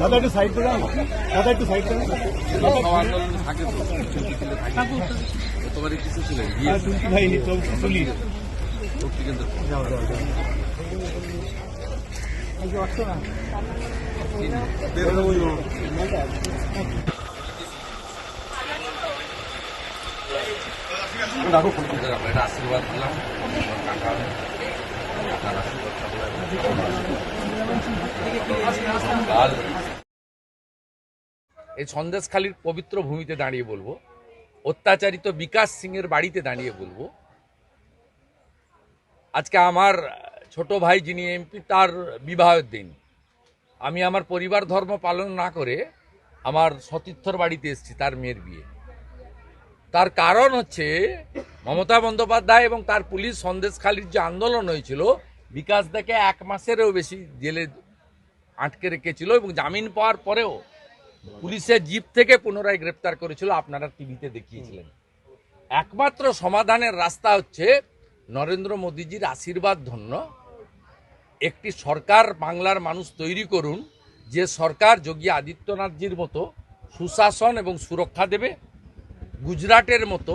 দাদা, একটু সাইড করে দাদা, একটু সাইড করে আন্দোলন থাকে গতবারে কিছু আর ভাই চল। কেন্দ্র আমরা এটা আশীর্বাদ দিলাম কাকা কাকার এই সন্দেশখালীর পবিত্র ভূমিতে দাঁড়িয়ে বলব, অত্যাচারিত বিকাশ সিং এর বাড়িতে দাঁড়িয়ে বলব। আজকে আমার ছোট ভাই যিনি এমপি, তার বিবাহের দিন। আমি আমার পরিবার ধর্ম পালন না করে আমার সতীর্থর বাড়িতে এসেছি, তার মেয়ের বিয়ে। তার কারণ হচ্ছে মমতা বন্দ্যোপাধ্যায় এবং তার পুলিশ সন্দেশখালীর যে আন্দোলন হয়েছিল বিকাশ দেখে এক মাসেরও বেশি জেলে আটকে রেখেছিল এবং জামিন পাওয়ার পরেও পুলিশের জিপ থেকে পুনরায় গ্রেপ্তার করেছিল, আপনারা টিভিতে দেখিয়েছিলেন। একমাত্র সমাধানের রাস্তা হচ্ছে নরেন্দ্র মোদীজির আশীর্বাদ ধন্য একটি সরকার বাংলার মানুষ তৈরি করুন, যে সরকার যোগী আদিত্যনাথজির মতো সুশাসন এবং সুরক্ষা দেবে, গুজরাটের মতো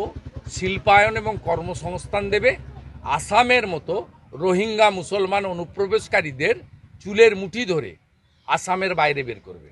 শিল্পায়ন এবং কর্মসংস্থান দেবে, আসামের মতো রোহিঙ্গা মুসলমান অনুপ্রবেশকারীদের চুলের মুঠি ধরে আসামের বাইরে বের করবে।